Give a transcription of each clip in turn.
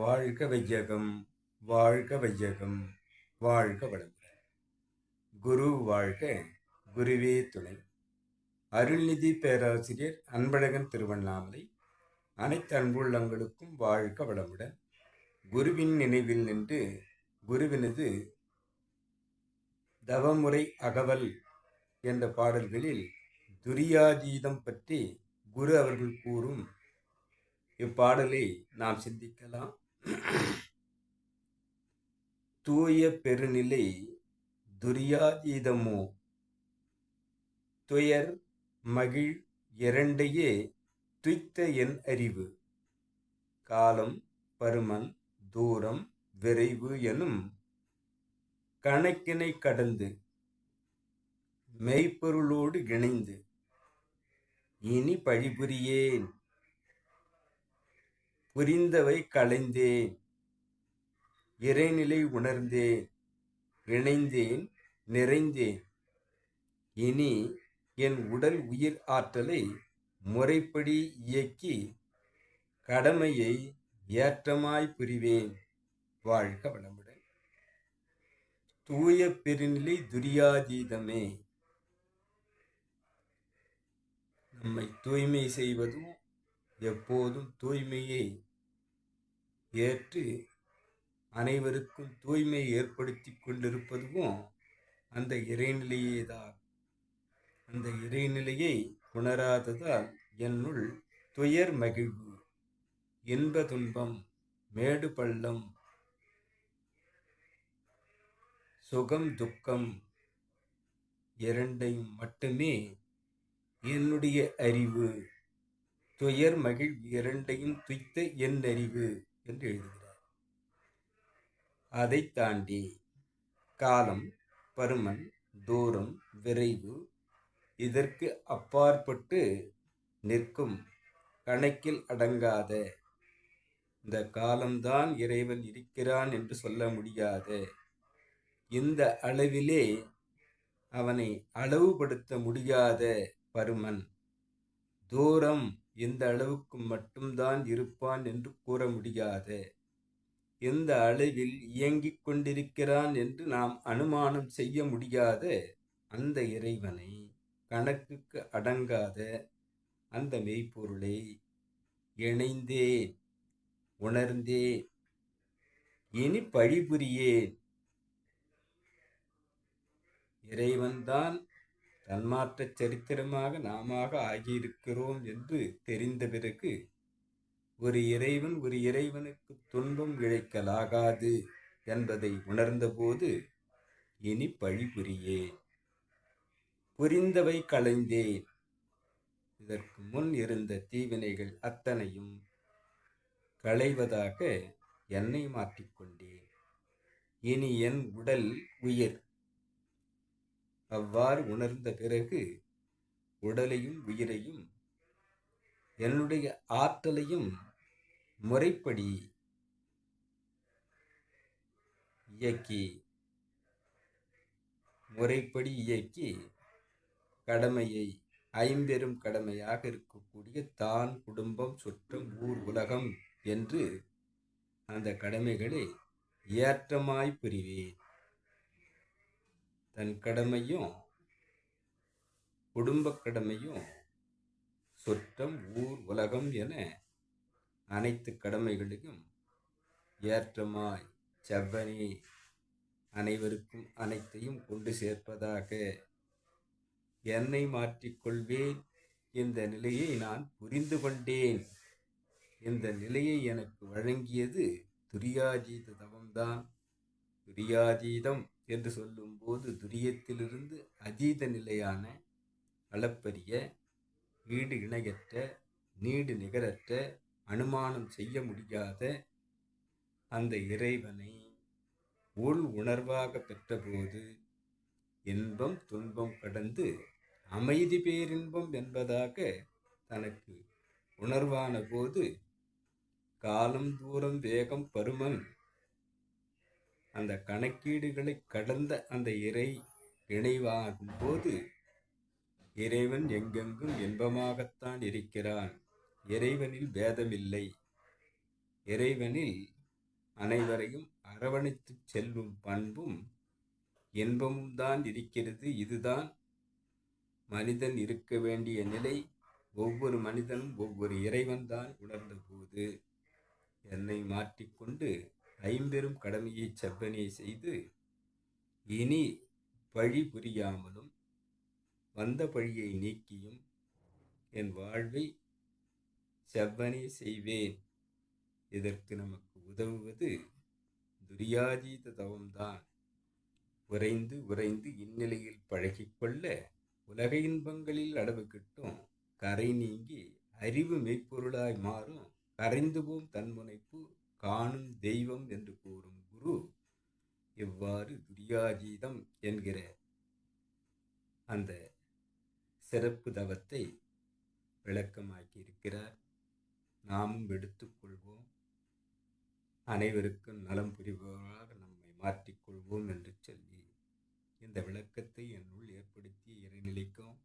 வாழ்க வையகம் வாழ்க வையகம் வாழ்க வளமுடன். குரு வாழ்க குருவே துணை. அருள்நிதி பேராசிரியர் அன்பழகன் திருவண்ணாமலை. அனைத்து அன்புள்ளங்களுக்கும் வாழ்க வளமுடன். குருவின் நினைவில் நின்று குருவினது தவமுறை அகவல் என்ற பாடல்களில் துரியாதீதம் பற்றி குரு அவர்கள் கூறும் இப்பாடலை நாம் சிந்திக்கலாம். தூய பெருநிலை துரியாயுதமோ துயர் மகிழ் இரண்டையே துய்த்த என் அறிவு. காலம் பருமன் தூரம் விரைவு எனும் கணக்கினை கடந்து மெய்ப்பொருளோடு இணைந்து இனி பழிபுரியேன். புரிந்தவை களைந்தேன். இறைநிலை உணர்ந்தேன். இணைந்தேன் நிறைந்தேன். இனி என் உடல் உயிர் ஆற்றலை முறைப்படி இயக்கி கடமையை ஏற்றமாய் புரிவேன். வாழ்க வளமுடன். தூய பெருநிலை துரியாதீதமே. நம்மை தூய்மை செய்வதும் எப்போதும் தூய்மையை ஏற்று அனைவருக்கும் தூய்மை ஏற்படுத்தி கொண்டிருப்பதும் அந்த இறைநிலையே தான் அந்த இறைநிலையை உணராததால் என்னுள் துயர் மகிழ்வு இன்ப துன்பம் மேடு பள்ளம் சுகம் துக்கம் இரண்டையும் மட்டுமே என்னுடைய அறிவு. துயர் மகிழ் இரண்டையும் துய்த்த என் அறிவு என்று எழுதுகிறார். அதை தாண்டி காலம் பருமன் தூரம் விரைவு இதற்கு அப்பாற்பட்டு நிற்கும் கணக்கில் அடங்காத இந்த காலம்தான் இறைவன் இருக்கிறான் என்று சொல்ல முடியாத இந்த அளவிலே அவனை அளவுபடுத்த முடியாத பருமன் தூரம் இந்த அளவுக்கு மட்டும்தான் இருப்பான் என்று கூற முடியாது. எந்த அளவில் இயங்கிக் கொண்டிருக்கிறான் என்று நாம் அனுமானம் செய்ய முடியாத. அந்த இறைவனை கணக்குக்கு அடங்காத. அந்த மெய்ப்பொருளை இணைந்தேன் உணர்ந்தேன் இனி பழிபுரியேன். இறைவன்தான் தன்மாற்ற சரித்திரமாக நாம ஆகியிருக்கிறோம் என்று தெரிந்த பிறகு ஒரு இறைவன் ஒரு இறைவனுக்கு துன்பம் இழைக்கலாகாது என்பதை உணர்ந்தபோது இனி பழி புரியேன். புரிந்தவை களைந்தேன். இதற்கு முன் இருந்த தீவினைகள் அத்தனையும் களைவதாக என்னை மாற்றிக்கொண்டேன் இனி என் உடல் உயிர் அவ்வாறு உணர்ந்த பிறகு உடலையும் உயிரையும் என்னுடைய ஆற்றலையும் முறைப்படி இயக்கி முறைப்படி இயக்கி கடமையை ஐம்பெரும் கடமையாக இருக்கக்கூடிய தான் குடும்பம் சுற்றம் ஊர் உலகம் என்று அந்த கடமைகளை ஏற்றமாய் புரிவேன். தன் கடமையும் குடும்ப கடமையும் சொற்றம் ஊர் உலகம் என அனைத்து கடமைகளையும் ஏற்றமாய் செவ்வனே அனைவருக்கும் அனைத்தையும் கொண்டு சேர்ப்பதாக என்னை மாற்றிக்கொள்வேன். இந்த நிலையை நான் புரிந்து கொண்டேன். இந்த நிலையை எனக்கு வழங்கியது துரியாஜீத தவம்தான். துரியாதீதம் என்று சொல்லும்போது துரியத்திலிருந்து அதீத நிலையான அளப்பரிய ஈடு இணையற்ற நீடு நிகரற்ற அனுமானம் செய்ய முடியாத அந்த இறைவனை உள் உணர்வாக பெற்றபோது இன்பம் துன்பம் கடந்து அமைதி பேரின்பம் என்பதாக தனக்கு உணர்வான போது காலம் தூரம் வேகம் பருமன் அந்த கணக்கீடுகளை கடந்த அந்த இறை இணைவாகும் போது இறைவன் எங்கெங்கும் இன்பமாகத்தான் இருக்கிறான். இறைவனில் பேதமில்லை. இறைவனில் அனைவரையும் அரவணைத்துச் செல்லும் பண்பும் இன்பமும் தான் இருக்கிறது. இதுதான் மனிதன் இருக்க வேண்டிய நிலை. ஒவ்வொரு மனிதனும் ஒவ்வொரு இறைவன்தான் உணர்ந்த போது என்னை மாற்றிக்கொண்டு ஐம்பெரும் கடமையை செவ்வனே செய்து இனி பழி புரியாமலும் வந்த பழியை நீக்கியும் என் வாழ்வை செவ்வனே செய்வேன். இதற்கு நமக்கு உதவுவது துரியாதீத தவம்தான். உறைந்து உறைந்து இந்நிலையில் பழகிக்கொள்ள உலக இன்பங்களில் அளவு கிட்டும் கரை நீங்கி அறிவு மெய்ப்பொருளாய் மாறும். கரைந்து போம் தன்முனைப்பு காணும் தெய்வம் என்று கூறும் குரு இவ்வாறு துரியாஜீதம் என்கிற அந்த சிறப்பு தவத்தை விளக்கமாக்கி இருக்கிறார் நாமும் எடுத்துக்கொள்வோம் அனைவருக்கும் நலம் புரிபவராக நம்மை மாற்றிக்கொள்வோம் என்று சொல்லி இந்த விளக்கத்தை என்னுள் ஏற்படுத்திய இறைநிலைக்கும்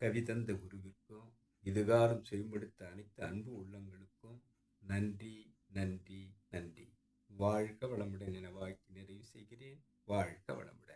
கவிதந்த குருவிற்கும் இதுகாரம் செய்யப்படுத்த அனைத்து அன்பு உள்ளங்களுக்கும் நன்றி. நன்றி நன்றி. வாழ்க வளமுடன் என வாழ்க்கை நிறைவு செய்கிறேன். வாழ்க வளமுடன்.